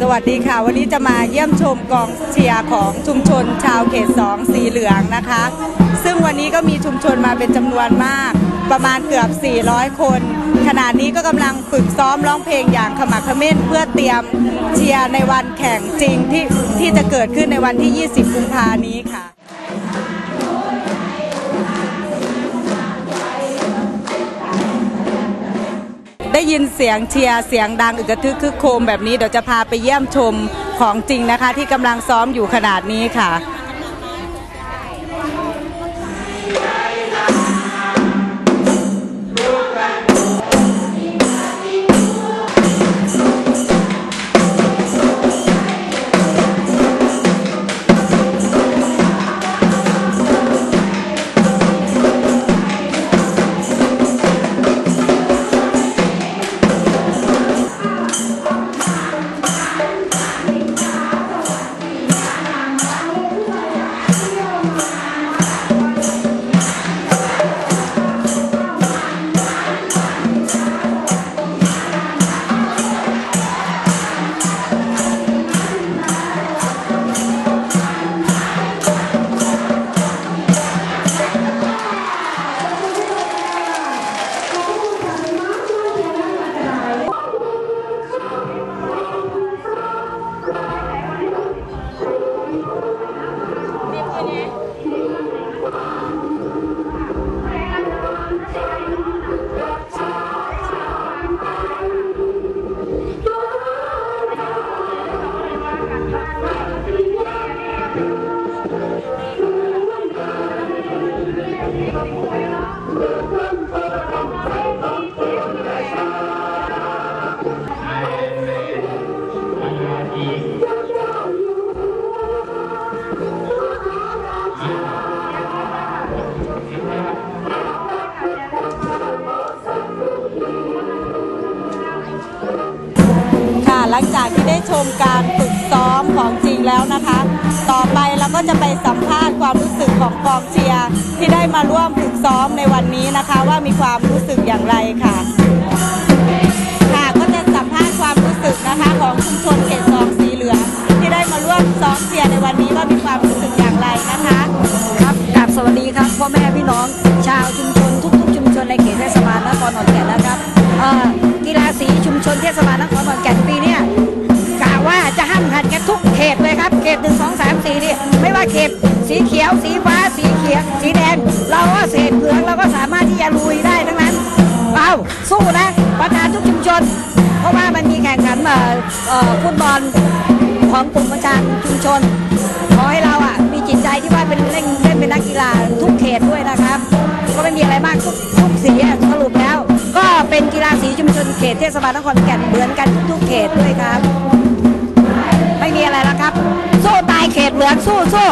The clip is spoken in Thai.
สวัสดีค่ะ วันนี้จะมาเยี่ยมชมกองเชียร์ของชุมชนชาวเขตสองสีเหลืองนะคะ ซึ่งวันนี้ก็มีชุมชนมาเป็นจำนวนมาก ประมาณเกือบ 400 คน ขณะนี้ก็กำลังฝึกซ้อมร้องเพลงอย่างขมักเขม้นเพื่อเตรียมเชียร์ในวันแข่งจริงที่ที่จะเกิดขึ้นในวันที่ 20 กุมภานี้ค่ะ ได้ยินเสียงเชียร์เสียงดังอึกทึกคึกโครมแบบนี้เดี๋ยวจะพาไปเยี่ยมชมของจริงนะคะ ที่กำลังซ้อมอยู่ขนาดนี้ค่ะ ค่ ลังจากที่ได้ชมการฝึกซ้อมของจริงแล้วนะคะ ต่อไปเราก็จะไปสัมภาษณ์ความรู้สึกของกองเชียร์ที่ได้มาร่วมฝึกซ้อมในวันนี้นะคะ ว่ามีความรู้สึกอย่างไรค่ะ ค่ะก็จะสัมภาษณ์ความรู้สึกนะคะของชุมชนเขตสองสีเหลืองที่ได้มาร่วมซ้อมเชียร์ในวันนี้ว่ามีความรู้สึกอย่างไรนะคะครับกราบสวัสดีครับพ่อแม่พี่น้องชาวชุมชนทุกๆ ชุมชนในเขตเทศบาลนครขอนแก่นนะครับเอ่อกีฬาสีชุมชนเทศบาลนครขอนแก่นปีนี้ เขตเลยครับ เขตหนึ่งสองสามสี่นี่ไม่ว่าเขตสีเขียว สีฟ้า สีเขียว สีแดง เราก็เศษเหลืองเราก็สามารถที่จะลุยได้ทั้งนั้นเอาสู้นะประธานทุกชุมชน เพราะว่ามันมีแข่งขันเอ่อเอ่อฟุตบอลของกลุ่มประชาชุมชนขอให้เราอะมีจิตใจที่ว่าเป็นเล่นเล่นเป็นนักกีฬาทุกเขตด้วยนะครับ ก็ไม่มีอะไรมากทุกทุกสีสรุปแล้ว ก็เป็นกีฬาสีชุมชนเขตเทศบาลนครแก่นเหมือนกันทุกๆเขตด้วยครับ อะไรแล้วครับ สู้ตายเขตเหลืองสู้สู้